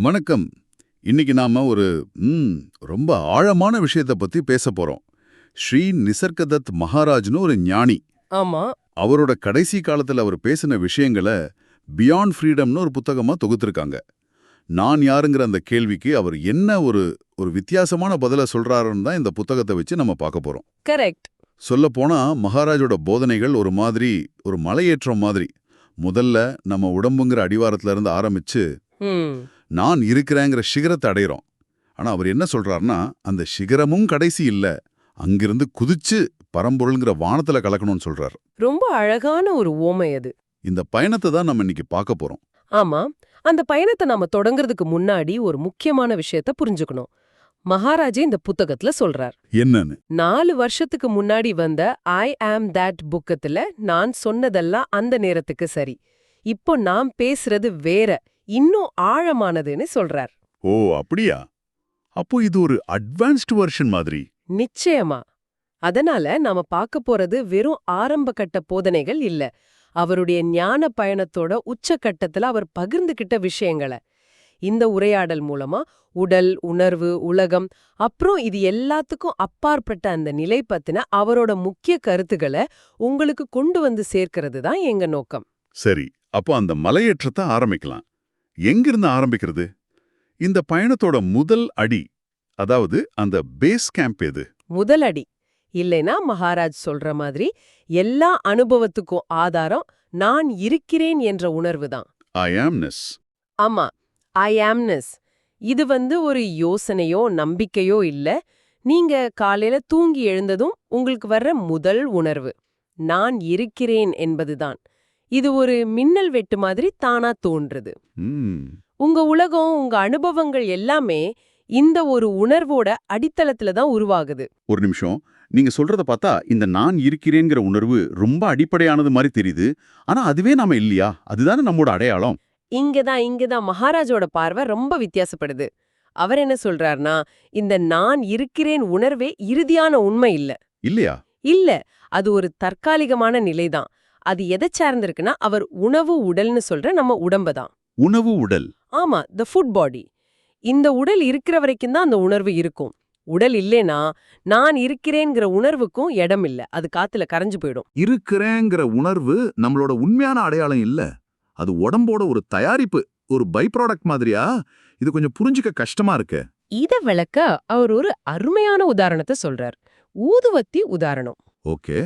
வணக்கம். இன்னைக்கு நாம ஒரு ம், ரொம்ப ஆழமான விஷயத்தை பத்தி பேச போறோம். ஸ்ரீ நிசர்கதத் மகாராஜ்னு ஒரு ஞானி. ஆமா. அவரோட கடைசி காலத்துல அவர் பேசின விஷயங்களை பியாண்ட் ஃப்ரீடம்னு ஒரு புத்தகமா தொகுத்திருக்காங்க. நான் யாருங்கிற அந்த கேள்விக்கு அவர் என்ன ஒரு ஒரு வித்தியாசமான பதில சொல்றாருன்னு தான் இந்த புத்தகத்தை வச்சு நம்ம பார்க்க போறோம். கரெக்ட். சொல்லப்போனா மகாராஜோட போதனைகள் ஒரு மாதிரி ஒரு மலையேற்றம் மாதிரி. முதல்ல நம்ம உடம்புங்கிற அடிவாரத்துல இருந்து ஆரம்பிச்சு நான் இருக்கிறேங்கிற சிகரத்தை அடையிறோம். ஆனா அவர் என்ன சொல்றாருன்னா அந்த சிகரமும் கடைசி இல்ல. அங்கிருந்து குதிச்சு பரம்பொருள்ங்கிற வானத்துல கலக்கணும்னு சொல்றார். ரொம்ப அழகான ஒரு ஓமை அது. இந்த பயணத்தை தான் நம்ம இன்னைக்கு பார்க்க போறோம். ஆமா அந்த பயணத்தை நாம தொடங்குறதுக்கு முன்னாடி ஒரு முக்கியமான விஷயத்த புரிஞ்சுக்கணும். மகாராஜே இந்த புத்தகத்துல சொல்றார். என்னன்னு? நாலு வருஷத்துக்கு முன்னாடி வந்த ஐ ஆம் தட் புக்கத்துல நான் சொன்னதெல்லாம் அந்த நேரத்துக்கு சரி. இப்போ நான் பேசுறது வேற. இன்னும் ஆழமானதுன்னு சொல்றார். ஓ அப்படியா? அப்போ இது ஒரு அட்வான்ஸ்டு வெர்ஷன் மாதிரி. நிச்சயமா. அதனால நாம பார்க்க போறது வெறும் ஆரம்ப கட்ட போதனைகள் இல்ல. அவருடைய ஞான பயணத்தோட உச்சக்கட்டத்துல அவர் பகிர்ந்துகிட்ட விஷயங்களை. இந்த உரையாடல் மூலமா உடல் உணர்வு உலகம் அப்புறம் இது எல்லாத்துக்கும் அப்பாற்பட்ட அந்த நிலை பத்தின அவரோட முக்கிய கருத்துக்களை உங்களுக்கு கொண்டு வந்து சேர்க்கிறது தான் எங்க நோக்கம். சரி அப்போ அந்த மலையேற்றத்தை ஆரம்பிக்கலாம். எங்கிருந்து ஆரம்பிக்கிறது? இந்த பயணத்தோட முதல் அடி அதாவது அந்த பேஸ் கேம்ப் எது? முதலடி இல்லைனா மகாராஜ் சொல்ற மாதிரி எல்லா அனுபவத்துக்கும் ஆதாரம் நான் இருக்கிறேன் என்ற உணர்வு தான். ஐ ஆம்னஸ் ஆமா ஐ ஆம்னஸ் இது வந்து ஒரு யோசனையோ நம்பிக்கையோ இல்ல. நீங்க காலையில தூங்கி எழுந்ததும் உங்களுக்கு வர்ற முதல் உணர்வு. நான் இருக்கிறேன் என்பதுதான். இது ஒரு மின்னல் வெட்டு மாதிரி தானா தோன்றுது. உங்க உலகம் உங்க அனுபவங்கள் எல்லாமே இந்த ஒரு உணர்வோட அடித்தளத்துல தான் உருவாகுது. ஒரு நிமிஷம். நீங்க சொல்றத பார்த்தா இந்த நான் இருக்கிறேங்கிற உணர்வு ரொம்ப அடிப்படையானது மாதிரி தெரியுது. ஆனா அதுவே நாம இல்லையா? அதுதானே நம்மோட அடையாளம். இங்கதான் இங்கதான் மகாராஜோட பார்வை ரொம்ப வித்தியாசப்படுது. அவர் என்ன சொல்றாருன்னா இந்த நான் இருக்கிறேன் உணர்வே இறுதியான உண்மை இல்ல. இல்லையா? இல்ல அது ஒரு தற்காலிகமான நிலைதான். அது எதை சார்ந்திருக்குன்னா அவர் உணவு உடல்னு சொல்ற நம்ம உடம்ப தான். உணவு உடல். ஆமா த ஃபுட் பாடி இந்த உடல் இருக்கிற வரைக்கும் தான் அந்த உணர்வு இருக்கும். உடல் இல்லேனா நான் இருக்கிறேங்கிற உணர்வுக்கும் இடம் இல்ல. அது காத்துல கரைஞ்சு போயிடும். இருக்கிறேங்கிற உணர்வு நம்மளோட உண்மையான அடையாளம் இல்ல. அது உடம்போட ஒரு தயாரிப்பு ஒரு பை ப்ராடக்ட் மாதிரியா? இது கொஞ்சம் புரிஞ்சுக்க கஷ்டமா இருக்கு. இத விளக்க அவர் ஒரு அருமையான உதாரணத்தை சொல்றார். ஊதுவத்தி உதாரணம். ஓகே.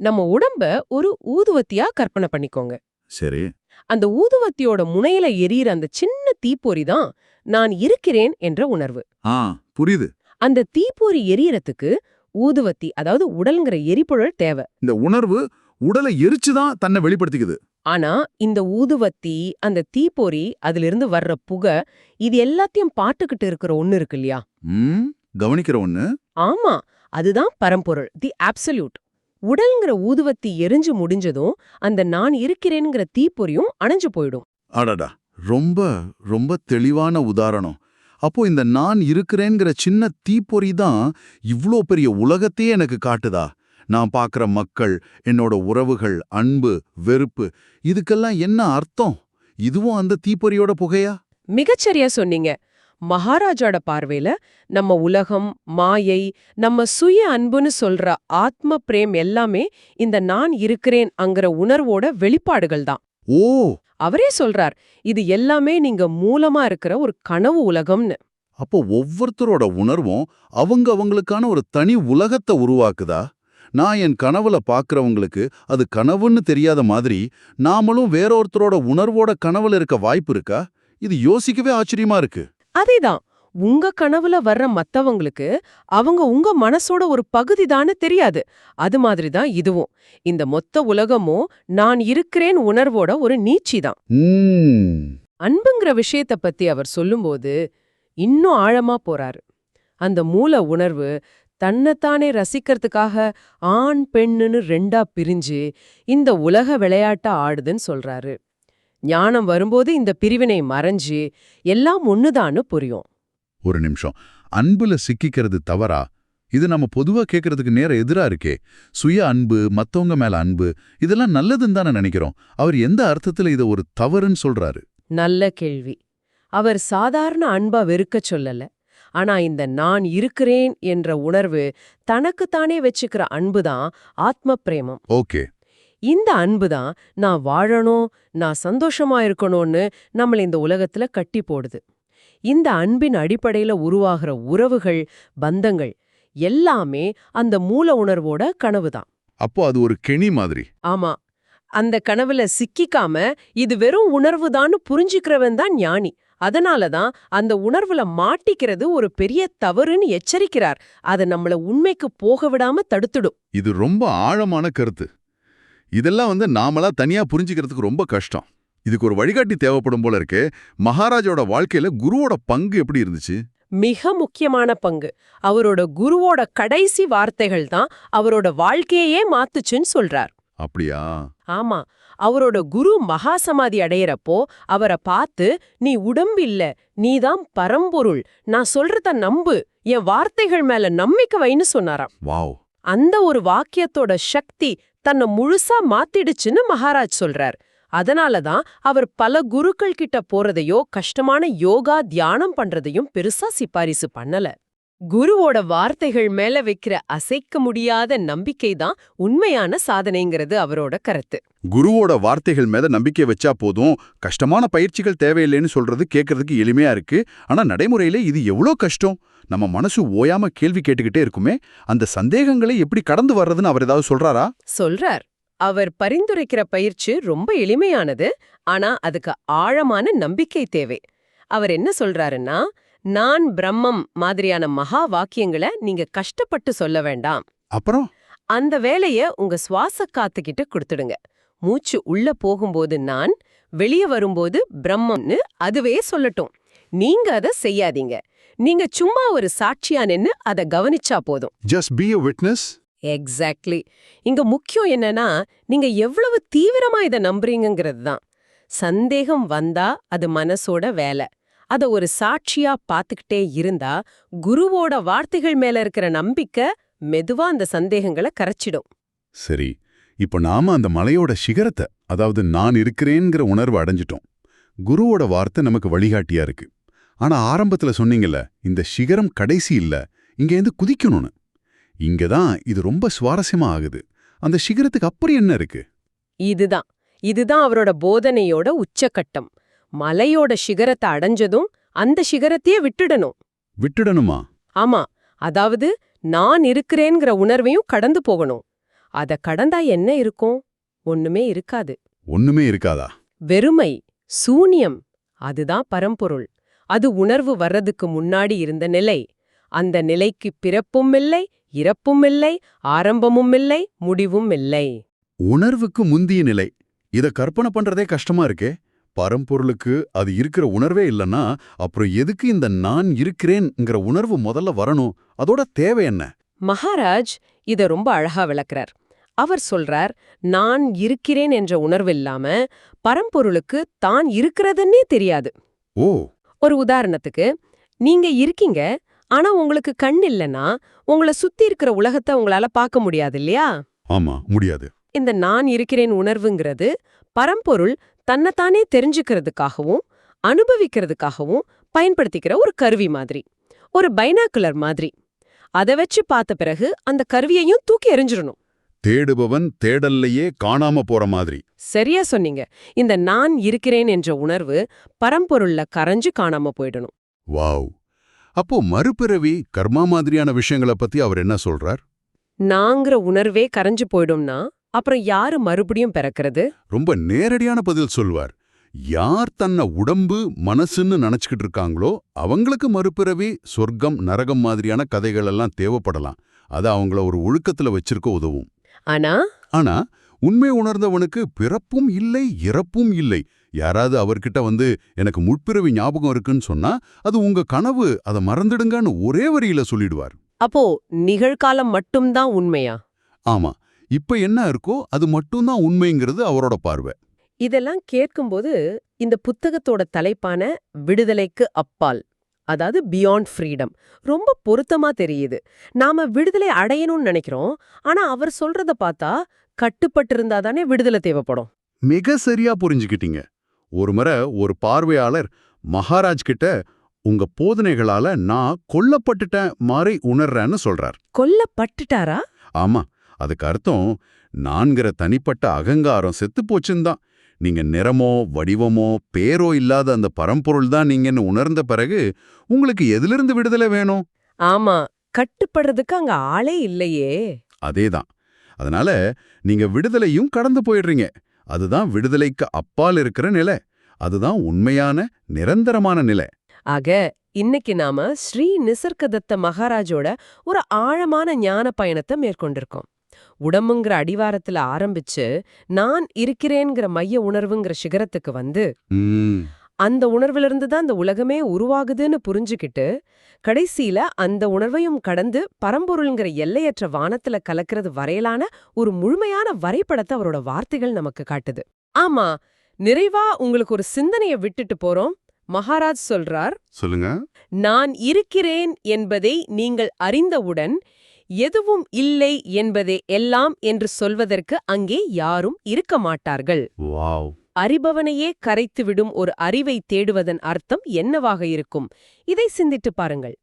நம்ம உடம்ப ஒரு ஊதுவத்தியா கற்பனை பண்ணிக்கோங்க. சரி. அந்த ஊதுவத்தியோட முனையில எரியிற அந்த சின்ன தீப்பொறி தான் நான் இருக்கிறேன் என்ற உணர்வு. ஆ புரியுது. அந்த தீப்பொறி எரியறதுக்கு ஊதுவத்தி அதாவது உடல்ங்கிற எரிபொருள் தேவை. இந்த உணர்வு உடலை எரிச்சுதான் தன்னை வெளிப்படுத்திக்குது. ஆனா இந்த ஊதுவத்தி அந்த தீப்பொறி அதிலிருந்து வர்ற புகை இது எல்லாத்தையும் பாட்டுக்கிட்டு இருக்கிற ஒண்ணு இருக்கு இல்லையா? ம் கவனிக்கிற ஒண்ணு? ஆமா. அதுதான் பரம்பொருள் தி அப்சல்யூட் உடல்ங்கிற ஊதுவத்தி எரிஞ்சு முடிஞ்சதும் அந்த நான் இருக்கிறேன்ங்கிற தீப்பொறியும் அணைஞ்சு போயிடும். அடடா ரொம்ப ரொம்ப தெளிவான உதாரணம். அப்போ இந்த நான் இருக்கிறேங்கிற சின்ன தீப்பொறி தான் இவ்ளோ பெரிய உலகத்தையே எனக்கு காட்டுதா? நான் பார்க்குற மக்கள் என்னோட உறவுகள் அன்பு வெறுப்பு இதுக்கெல்லாம் என்ன அர்த்தம்? இதுவும் அந்த தீப்பொறியோட புகையா? மிகச்சரியா சொன்னீங்க. மகாராஜோட பார்வையில நம்ம உலகம் மாயை நம்ம சுய அன்புன்னு சொல்ற ஆத்ம பிரேம் எல்லாமே இந்த நான் இருக்கிறேன் அங்கிற உணர்வோட வெளிப்பாடுகள் தான். ஓ! அவரே சொல்றார் இது எல்லாமே நீங்க மூலமா இருக்கிற ஒரு கனவு உலகம்னு. அப்போ ஒவ்வொருத்தரோட உணர்வும் அவங்க அவங்களுக்கான ஒரு தனி உலகத்தை உருவாக்குதா? நான் என் கனவுல பார்க்கறவங்களுக்கு அது கனவுன்னு தெரியாத மாதிரி நாமளும் வேறொருத்தரோட உணர்வோட கனவுல இருக்க வாய்ப்பு இருக்கா? இது யோசிக்கவே ஆச்சரியமா இருக்கு. அதேதான். உங்க கனவுல வர்ற மத்தவங்களுக்கு அவங்க உங்க மனசோட ஒரு பகுதி தெரியாது. அது மாதிரி தான் இதுவும். இந்த மொத்த உலகமும் நான் இருக்கிறேன் உணர்வோட ஒரு நீட்சிதான். ம். அன்புங்கிற விஷயத்த பத்தி அவர் சொல்லும்போது இன்னும் ஆழமா போறாரு. அந்த மூல உணர்வு தன்னைத்தானே ரசிக்கிறதுக்காக ஆண் பெண்ணுன்னு ரெண்டா பிரிஞ்சு இந்த உலக விளையாட்ட ஆடுதுன்னு சொல்றாரு. ஞானம் வரும்போது இந்த பிரிவினை மறைஞ்சு எல்லாம் ஒண்ணுதான்னு புரியும். ஒரு நிமிஷம். அன்புல சிக்கிக்கிறது தவறா? இது நம்ம பொதுவா கேட்கறதுக்கு நேர எதிரா இருக்கே. சுய அன்பு மத்தவங்க மேல அன்பு இதெல்லாம் நல்லதுன்னு தானே நினைக்கிறோம். அவர் எந்த அர்த்தத்துல இத ஒரு தவறுன்னு சொல்றாரு? நல்ல கேள்வி. அவர் சாதாரண அன்பா வெறுக்கச் சொல்லல. ஆனா இந்த நான் இருக்கிறேன் என்ற உணர்வு தனக்குத்தானே வச்சுக்கிற அன்புதான் ஆத்ம பிரேமம். ஓகே. இந்த அன்புதான் நான் வாழணும் நான் சந்தோஷமா இருக்கணும்னு நம்மள இந்த உலகத்துல கட்டி போடுது. இந்த அன்பின் அடிப்படையில உருவாகிற உறவுகள் பந்தங்கள் எல்லாமே அந்த மூல உணர்வோட கனவுதான் அப்போ அது ஒரு கெணி மாதிரி. ஆமா. அந்த கனவுல சிக்கிக்காம இது வெறும் உணர்வுதான்னு புரிஞ்சுக்கிறவன் தான் ஞானி. அதனால தான் அந்த உணர்வுல மாட்டிக்கிறது ஒரு பெரிய தவறுன்னு எச்சரிக்கிறார். அதை நம்மள உண்மைக்கு போக விடாம தடுத்துடும். இது ரொம்ப ஆழமான கருத்து. இதெல்லாம் வந்து நாமளா தனியா புரிஞ்சுக்கிறதுக்கு ரொம்ப கஷ்டம். இதுக்கு ஒரு வழிகாட்டி தேவைப்படும் போல இருக்கு. மகாராஜோட வாழ்க்கையில குருவோட பங்கு எப்படி இருந்துச்சு? மிக முக்கியமான பங்கு. அவரோட குருவோட கடைசி வார்த்தைகள் தான் அவரோட வாழ்க்கையே மாத்துச்சுன்னு சொல்றார். அப்படியா? ஆமா. அவரோட குரு மகாசமாதி அடையறப்போ அவரை பார்த்து நீ உடம்பு இல்ல. நீதான் பரம்பொருள். நான் சொல்றத நம்பு. என் வார்த்தைகள் மேல நம்பிக்கை வைன்னு சொன்னாராம். வாவ். அந்த ஒரு வாக்கியத்தோட சக்தி தன்னை முழுசா மாத்திடுச்சுன்னு மகாராஜ் சொல்றார். அதனால தான் அவர் பல குருக்கள் கிட்ட போறதையோ கஷ்டமான யோகா தியானம் பண்றதையும் பெருசா சிபாரிசு பண்ணல. குருவோட வார்த்தைகள் மேல வைக்கிற அசைக்க முடியாத நம்பிக்கை தான் உண்மையான சாதனைங்கிறது அவரோட கருத்து. குருவோட வார்த்தைகள் மேல நம்பிக்கை வச்சா போதும். கஷ்டமான பயிற்சிகள் தேவையில்லைன்னு சொல்றது கேட்கறதுக்கு எளிமையா இருக்கு. ஆனா நடைமுறையில இது எவ்வளோ கஷ்டம்? நம்ம மனசு ஓயாம கேள்வி கேட்டுக்கிட்டே இருக்குமே. அந்த சந்தேகங்களை எப்படி கடந்து வர்றதுன்னு அவர் ஏதாவது சொல்றாரா? சொல்றார். அவர் பரிந்துரைக்கிற பயிற்சி ரொம்ப எளிமையானது. ஆனா அதுக்கு ஆழமான நம்பிக்கை தேவை. அவர் என்ன சொல்றாருன்னா நான் பிரம்மம் மாதிரியான மகா வாக்கியங்களை நீங்க கஷ்டப்பட்டு சொல்ல வேண்டாம். அப்புறம்? அந்த வேலைய உங்க சுவாச காத்துக்கிட்ட கொடுத்துடுங்க. மூச்சு உள்ள போகும்போது நான் வெளிய வரும்போது பிரம்மம்னு அதுவே சொல்லட்டும். நீங்க அத செய்யாதீங்க. நீங்க சும்மா ஒரு சாட்சியா நின்னு அத கவனிச்சா போதும். ஜஸ்ட் பி விட்னஸ் எக்ஸாக்ட்லி இங்க முக்கியம் என்னன்னா நீங்க எவ்வளவு தீவிரமா இத நம்புறீங்கிறது தான். சந்தேகம் வந்தா அது மனசோட வேலை. அத ஒரு சாட்சியா பாத்துக்கிட்டே இருந்தா குருவோட வார்த்தைகள் மேல இருக்கிற நம்பிக்கை மெதுவா அந்த சந்தேகங்களை கரைச்சிடும். சரி. இப்போ நாம அந்த மலையோட சிகரத்தை அதாவது நான் இருக்கிறேங்கிற உணர்வு அடைஞ்சிட்டோம். குருவோட வார்த்தை நமக்கு வழிகாட்டியா இருக்கு. ஆனா ஆரம்பத்துல சொன்னீங்கல்ல இந்த சிகரம் கடைசி இல்ல இங்கேருந்து குதிக்கணும்னு. இங்க தான் இது ரொம்ப சுவாரஸ்யமா ஆகுது. அந்த சிகரத்துக்கு அப்படி என்ன இருக்கு? இதுதான். இதுதான் அவரோட போதனையோட உச்சக்கட்டம் மலையோட சிகரத்தை அடைஞ்சதும் அந்த சிகரத்தையே விட்டுடணும். விட்டுடணுமா? ஆமா. அதாவது நான் இருக்கிறேங்கிற உணர்வையும் கடந்து போகணும். அத கடந்தா என்ன இருக்கும்? ஒண்ணுமே இருக்காது. ஒண்ணுமே இருக்காதா? வெறுமை சூனியம் அதுதான் பரம்பொருள். அது உணர்வு வர்றதுக்கு முன்னாடி இருந்த நிலை. அந்த நிலைக்கு பிறப்பும் இல்லை இறப்பும் இல்லை ஆரம்பமும் இல்லை முடிவும் இல்லை. உணர்வுக்கு முந்திய நிலை. இத கற்பனை பண்றதே கஷ்டமா இருக்கே. பரம்பொருளுக்கு அது இருக்கிற உணர்வே இல்லைன்னா அப்புறம் எதுக்கு இந்த நான் இருக்கிறேன்ங்கிற உணர்வு முதல்ல வரணும்? அதோட தேவை என்ன? மகாராஜ் இத ரொம்ப அழகா விளக்குறார். அவர் சொல்றார் நான் இருக்கிறேன் என்ற உணர்வு இல்லாம பரம்பொருளுக்கு தான் இருக்கிறதுன்னே தெரியாது. ஓ. ஒரு உதாரணத்துக்கு நீங்க இருக்கீங்க ஆனா உங்களுக்கு கண் இல்லனா உங்கள சுத்தி இருக்கிற உலகத்தை உங்களால பார்க்க முடியாது இல்லையா? ஆமா முடியாது. இந்த நான் இருக்கிறேன் உணர்வுங்கிறது பரம்பொருள் தன்னைத்தானே தெரிஞ்சுக்கிறதுக்காகவும் அனுபவிக்கிறதுக்காகவும் பயன்படுத்திக்கிற ஒரு கருவி மாதிரி ஒரு பைனாக்குலர் மாதிரி. அதை வச்சு பார்த்த பிறகு அந்த கருவியையும் தூக்கி எறிஞ்சிடணும். தேடுபவன் தேடல்லையே காணாம போற மாதிரி. சரியா சொன்னீங்க. இந்த நான் இருக்கிறேன் என்ற உணர்வு பரம்பொருள்ல கரைஞ்சு காணாம போயிடணும். வாவ். அப்போ மறுபிறவி கர்மா மாதிரியான விஷயங்களை பத்தி அவர் என்ன சொல்றார்? நாங்கிற உணர்வே கரைஞ்சு போயிடும்னா அப்புறம் யாரு மறுபடியும் பிறக்கிறது? ரொம்ப நேரடியான பதில் சொல்வார். யார் தன்னை உடம்பு மனசுன்னு நினைச்சுக்கிட்டு இருக்காங்களோ அவங்களுக்கு மறுபிறவி சொர்க்கம் நரகம் மாதிரியான கதைகள் எல்லாம் தேவைப்படலாம். அது அவங்கள ஒரு ஒழுக்கத்துல வச்சிருக்க உதவும். ஆனா? ஆனா உண்மை உணர்ந்தவனுக்கு பிறப்பும் இல்லை இறப்பும் இல்லை. யாராவது அவர்கிட்ட வந்து எனக்கு முற்பிறவி ஞாபகம் இருக்குன்னு சொன்னா அது உங்க கனவு அதை மறந்துடுங்கன்னு ஒரே வரியில சொல்லிடுவார். அப்போ நிகழ்காலம் மட்டும்தான் உண்மையா? ஆமா. இப்ப என்ன இருக்கோ அது மட்டும்தான் உண்மைங்கிறது அவரோட பார்வை. இதெல்லாம் கேட்கும்போது இந்த புத்தகத்தோட தலைப்பான விடுதலைக்கு அப்பால் அதாவது பியாண்ட் ஃப்ரீடம் ரொம்ப பொருத்தமா தெரியுது. நாம விடுதலை அடையணும்னு நினைக்கிறோம். ஆனா அவர் சொல்றத பார்த்தா கட்டுப்பட்டிருந்தா தானே விடுதலை தேவைப்படும். மிக சரியா புரிஞ்சுக்கிட்டீங்க. ஒரு முறை ஒரு பார்வையாளர் மகாராஜ் கிட்ட உங்க போதனைகளால நான் கொல்லப்பட்டுட்டேன் மாதிரி உணர்றேன்னு சொல்றார். கொல்லப்பட்டுட்டாரா? ஆமா. அதுக்கு அர்த்தம் நான்கிற தனிப்பட்ட அகங்காரம் செத்து போச்சுன்னு தான். நீங்க நிறமோ வடிவமோ பேரோ இல்லாத அந்த பரம்பொருள் தான் நீங்கன்னு உணர்ந்த பிறகு உங்களுக்கு எதிலிருந்து விடுதலை வேணும்? ஆமா கட்டுப்படுறதுக்கு அங்க ஆளே இல்லையே. அதேதான். அதனால நீங்க விடுதலையும் கடந்து போயிடுறீங்க. அதுதான் விடுதலைக்கு அப்பால் இருக்கிற நிலை. அதுதான் உண்மையான நிரந்தரமான நிலை. ஆக இன்னைக்கு நாம ஸ்ரீ நிசர்கதத்த மகாராஜோட ஒரு ஆழமான ஞான பயணத்தை மேற்கொண்டிருக்கோம். உடம்புங்கிற அடிவாரத்துல ஆரம்பிச்சு நான் இருக்கிறேங்கிற மைய உணர்வுங்கிற சிகரத்துக்கு வந்து அந்த உணர்விலிருந்து தான் இந்த உலகமே உருவாகுதுன்னு புரிஞ்சுக்கிட்டு கடைசியில அந்த உணர்வையும் கடந்து பரம்பொருள்ங்கிற எல்லையற்ற வானத்துல கலக்கிறது வரையிலான ஒரு முழுமையான வரைபடத்தை அவரோட வார்த்தைகள் நமக்கு காட்டுது. ஆமா நிறைவா உங்களுக்கு ஒரு சிந்தனைய விட்டுட்டு போறோம். மகாராஜ் சொல்றார் சொல்லுங்க. நான் இருக்கிறேன் என்பதை நீங்கள் அறிந்தவுடன் எதுவும் இல்லை என்பதே எல்லாம் என்று சொல்வதற்கு அங்கே யாரும் இருக்க மாட்டார்கள். வாவ். அறிபவனையே கரைத்துவிடும் ஒரு அறிவை தேடுவதன் அர்த்தம் என்னவாக இருக்கும்? இதை சிந்திட்டு பாருங்கள்.